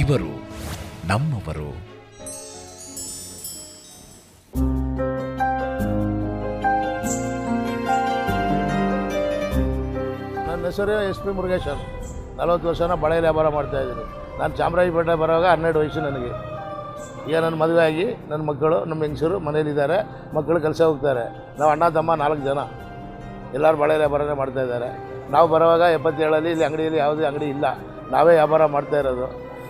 ಇವರು ನಮ್ಮವರು. ನನ್ನ ಹೆಸರು ಎಸ್ ಪಿ ಮುರುಗೇಶನ್ ನಲವತ್ತು ವರ್ಷನ ಬಳೆ ವ್ಯಾಪಾರ ಮಾಡ್ತಾಯಿದ್ದೀನಿ ನಾನು ಚಾಮರಾಜಪೇಟೆ ಬರುವಾಗ ಹನ್ನೆರಡು ವಯಸ್ಸು ನನಗೆ. ಈಗ ನನ್ನ ಮದುವೆ ಆಗಿ ನನ್ನ ಮಕ್ಕಳು, ನಮ್ಮ ಹೆಂಗಸರು ಮನೇಲಿದ್ದಾರೆ ಮಕ್ಕಳು ಕೆಲಸ ಹೋಗ್ತಾರೆ. ನಾವು ಅಣ್ಣ, ತಮ್ಮ ನಾಲ್ಕು ಜನ. ಎಲ್ಲರೂ ಬಳೆ ವ್ಯಾಪಾರನೇ ಮಾಡ್ತಾಯಿದ್ದಾರೆ ನಾವು ಬರುವಾಗ ಎಪ್ಪತ್ತೇಳಲ್ಲಿ ಇಲ್ಲಿ ಅಂಗಡಿಯಲ್ಲಿ ಯಾವುದೇ ಅಂಗಡಿ ಇಲ್ಲ. ನಾವೇ ವ್ಯಾಪಾರ ಮಾಡ್ತಾ ಇರೋದು.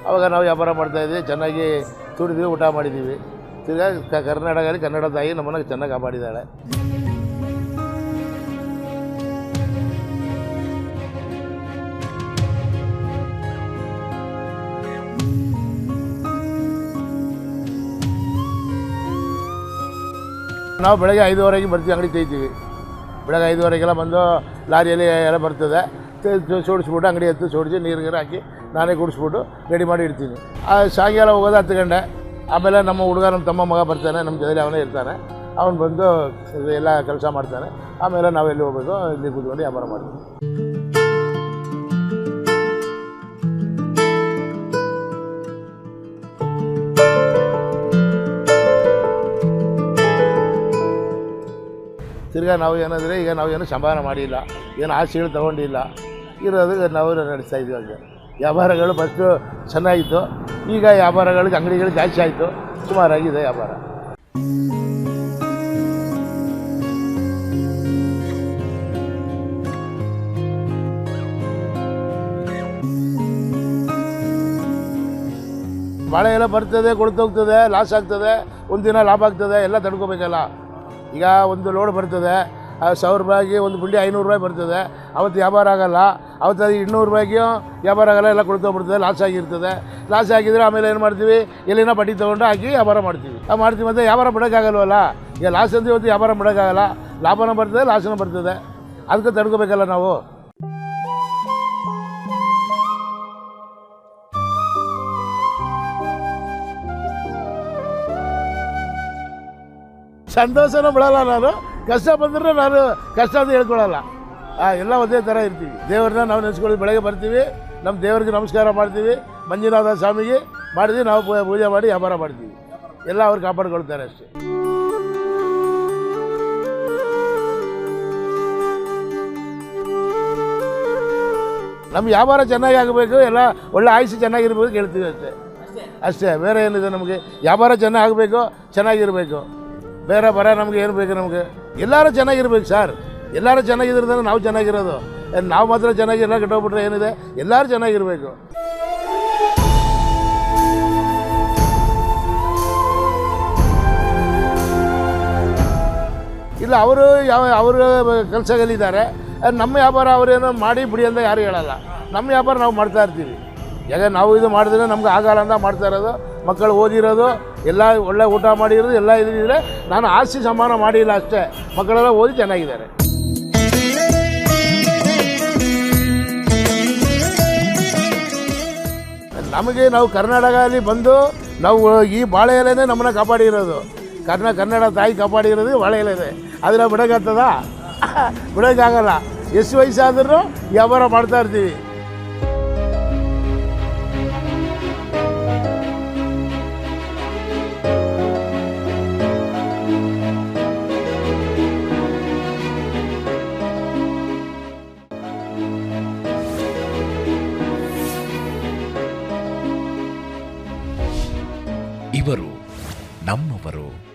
ಅವಾಗ ನಾವು ವ್ಯಾಪಾರ ಮಾಡ್ತಾಯಿದ್ವಿ ಚೆನ್ನಾಗಿ ದುಡಿದ್ವಿ ಊಟ ಮಾಡಿದ್ದೀವಿ ತಿರ್ಗಾ ಕರ್ನಾಟಕದಲ್ಲಿ ಕನ್ನಡ ತಾಯಿ ನಮ್ಮನ್ನು ಚೆನ್ನಾಗಿ ಕಾಪಾಡಿದ್ದಾಳೆ. ನಾವು ಬೆಳಗ್ಗೆ ಐದುವರೆಗೆ ಬರ್ತೀವಿ ಅಂಗಡಿ ತೆಗಿತೀವಿ. ಬೆಳಗ್ಗೆ ಐದುವರೆಗೆಲ್ಲ ಬಂದು ಲಾರಿಯಲ್ಲಿ ಎಲ್ಲ ಬರ್ತದೆ. ಸೋಡಿಸ್ಬಿಟ್ಟು ಅಂಗಡಿ ಎತ್ತು ಸೋಡಿಸಿ ನೀರು ಗೀರು ಹಾಕಿ ನಾನೇ ಗುಡಿಸ್ಬಿಟ್ಟು ರೆಡಿ ಮಾಡಿ ಇಡ್ತೀನಿ. ಆ ಸಾಯಂಕಾಲ ಹೋಗೋದು ಹತ್ತು ಗಂಟೆ. ಆಮೇಲೆ ನಮ್ಮ ಹುಡುಗ ನಮ್ಮ ತಮ್ಮ ಮಗ ಬರ್ತಾನೆ, ನಮ್ಮ ಜೊತೆಲಿ ಅವನೇ ಇರ್ತಾನೆ. ಅವನು ಬಂದು ಎಲ್ಲ ಕೆಲಸ ಮಾಡ್ತಾನೆ. ಆಮೇಲೆ ನಾವೆಲ್ಲಿ ಹೋಗ್ಬೇಕು, ಇಲ್ಲಿ ಕೂತ್ಕೊಂಡು ವ್ಯಾಪಾರ ಮಾಡ್ತೀವಿ. ತಿರ್ಗಾ ನಾವು ಏನಂದರೆ ಈಗ ನಾವು ಏನು ಸಂಭಾವನೆ ಮಾಡಿಲ್ಲ, ಏನು ಆಸೆಗಳು ತೊಗೊಂಡಿಲ್ಲ, ಇರೋದು ನಾವು ನಡೆಸ್ತಾ ಇದ್ವಿ ಹಂಗೆ. ವ್ಯಾಪಾರಗಳು ಫಸ್ಟು ಚೆನ್ನಾಗಿತ್ತು, ಈಗ ವ್ಯಾಪಾರಗಳಿಗೆ ಅಂಗಡಿಗಳು ಜಾಸ್ತಿ ಆಯಿತು ಸುಮಾರಾಗಿದೆ ವ್ಯಾಪಾರ. ಮಳೆ ಎಲ್ಲ ಬರ್ತದೆ, ಕೊಳ್ತೋಗ್ತದೆ ಲಾಸ್ ಆಗ್ತದೆ, ಒಂದಿನ ಲಾಭ ಆಗ್ತದೆ, ಎಲ್ಲ ತಡ್ಕೋಬೇಕಲ್ಲ. ಈಗ ಒಂದು ಲೋಡ್ ಬರ್ತದೆ. ಸಾವಿರ ರೂಪಾಯಿಗೆ ಒಂದು ಬುಂಡಿ ಐನೂರು ರೂಪಾಯಿ ಬರ್ತದೆ. ಅವತ್ತು ವ್ಯಾಪಾರ ಆಗೋಲ್ಲ. ಅವತ್ತು ಅದು ಇನ್ನೂರು ರೂಪಾಯಿಗೂ ವ್ಯಾಪಾರ ಆಗೋಲ್ಲ, ಎಲ್ಲ ಕೊಳ್ತೋಗ್ಬಿಡ್ತದೆ ಲಾಸ್ ಆಗಿರ್ತದೆ. ಲಾಸ್ ಆಗಿದ್ರೆ ಆಮೇಲೆ ಏನು ಮಾಡ್ತೀವಿ? ಎಲ್ಲಿನ ಬಡ್ಡಿ ತೊಗೊಂಡು ಹಾಕಿ ವ್ಯಾಪಾರ ಮಾಡ್ತೀವಿ. ಆ ಮಾಡ್ತೀವಿ ಮತ್ತು ವ್ಯಾಪಾರ ಬಿಡೋಕ್ಕಾಗಲ್ವಲ್ಲ ಈಗ ಲಾಸ್ ಅಂದ್ರೆ ಇವತ್ತು ವ್ಯಾಪಾರ ಬಿಡೋಕ್ಕಾಗಲ್ಲ ಲಾಭನೂ ಬರ್ತದೆ ಲಾಸನೂ ಬರ್ತದೆ. ಅದಕ್ಕೆ ತಡ್ಕೋಬೇಕಲ್ಲ ನಾವು? ಸಂತೋಷನೂ ಬಿಡೋಲ್ಲ ನಾನು. ಕಷ್ಟ ಬಂದರೂ ನಾನು ಕಷ್ಟ ಅಂತ ಹೇಳ್ಕೊಳಲ್ಲ. ಆ, ಎಲ್ಲ ಒಂದೇ ಥರ ಇರ್ತೀವಿ. ದೇವ್ರನ್ನ ನಾವು ನೆನೆಸ್ಕೊಳ್ಳಿ ಬೆಳಗ್ಗೆ ಬರ್ತೀವಿ. ನಮ್ಮ ದೇವ್ರಿಗೆ ನಮಸ್ಕಾರ ಮಾಡ್ತೀವಿ. ಮಂಜುನಾಥ ಸ್ವಾಮಿಗೆ ಮಾಡಿದ್ವಿ ನಾವು ಪೂಜೆ ಮಾಡಿ ವ್ಯಾಪಾರ ಮಾಡ್ತೀವಿ. ಎಲ್ಲ ಅವ್ರು ಕಾಪಾಡ್ಕೊಳ್ತಾರೆ ಅಷ್ಟೇ. ನಮ್ಮ ವ್ಯಾಪಾರ ಚೆನ್ನಾಗಿ ಆಗಬೇಕು ಎಲ್ಲ ಒಳ್ಳೆ ಆಯುಷ್ಯ ಚೆನ್ನಾಗಿರ್ಬೇಕು ಹೇಳ್ತೀವಿ ಅಷ್ಟೇ. ಅಷ್ಟೇ ಬೇರೆ ಏನಿದೆ ನಮಗೆ? ವ್ಯಾಪಾರ ಚೆನ್ನಾಗಿ ಆಗಬೇಕು ಚೆನ್ನಾಗಿರಬೇಕು. ಬೇರೆ ಬರ ನಮಗೆ ಏನು ಬೇಕು ನಮಗೆ? ಎಲ್ಲರೂ ಚೆನ್ನಾಗಿರ್ಬೇಕು ಸರ್ ಎಲ್ಲರೂ ಚೆನ್ನಾಗಿದ್ರೆ ನಾವು ಚೆನ್ನಾಗಿರೋದು. ನಾವು ಮಾತ್ರ ಚೆನ್ನಾಗಿಲ್ಲ ಕೆಟ್ಟೋಗ್ಬಿಟ್ರೆ ಏನಿದೆ? ಎಲ್ಲರೂ ಚೆನ್ನಾಗಿರಬೇಕು. ಇಲ್ಲ, ಅವರು ಯಾವ, ಅವರು ಕೆಲಸಗಳಿದ್ದಾರೆ ನಮ್ಮ ವ್ಯಾಪಾರ ಅವರೇನೋ ಮಾಡಿ ಬಿಡಿ ಅಂತ ಯಾರು ಹೇಳಲ್ಲ. ನಮ್ಮ ವ್ಯಾಪಾರ ನಾವು ಮಾಡ್ತಾ ಇರ್ತೀವಿ. ಯಾಕ ನಾವು ಇದು ಮಾಡಿದ್ರೆ ನಮ್ಗೆ ಆಗಲ್ಲ ಅಂತ ಮಾಡ್ತಾ ಇರೋದು, ಮಕ್ಕಳು ಓದಿರೋದು, ಎಲ್ಲ ಒಳ್ಳೆ ಊಟ ಮಾಡಿರೋದು, ಎಲ್ಲ ಇದಿದ್ರೆ ನಾನು ಆಸ್ತಿ ಸಮಾನ ಮಾಡಿಲ್ಲ ಅಷ್ಟೇ. ಮಕ್ಕಳೆಲ್ಲ ಓದಿ ಚೆನ್ನಾಗಿದ್ದಾರೆ. ನಮಗೆ ನಾವು ಕರ್ನಾಟಕದಲ್ಲಿ ಬಂದು ನಾವು ಈ ಬಾಳೆ ಎಲೆನೇ ನಮ್ಮನ್ನ ಕಾಪಾಡಿರೋದು. ಕರ್ನಾ, ಕನ್ನಡ ತಾಯಿ ಕಾಪಾಡಿರೋದು ಬಾಳೆ ಎಲೆನೇ ಅದನ್ನ ಬಿಡೋಕ್ಕಾಗ್ತದ ಬಿಡೋಕ್ಕಾಗಲ್ಲ ಎಷ್ಟು ವಯಸ್ಸಾದ್ರೂ ವ್ಯಾಪಾರ ಮಾಡ್ತಾ ಇರ್ತೀವಿ. ಇವರು ನಮ್ಮವರು.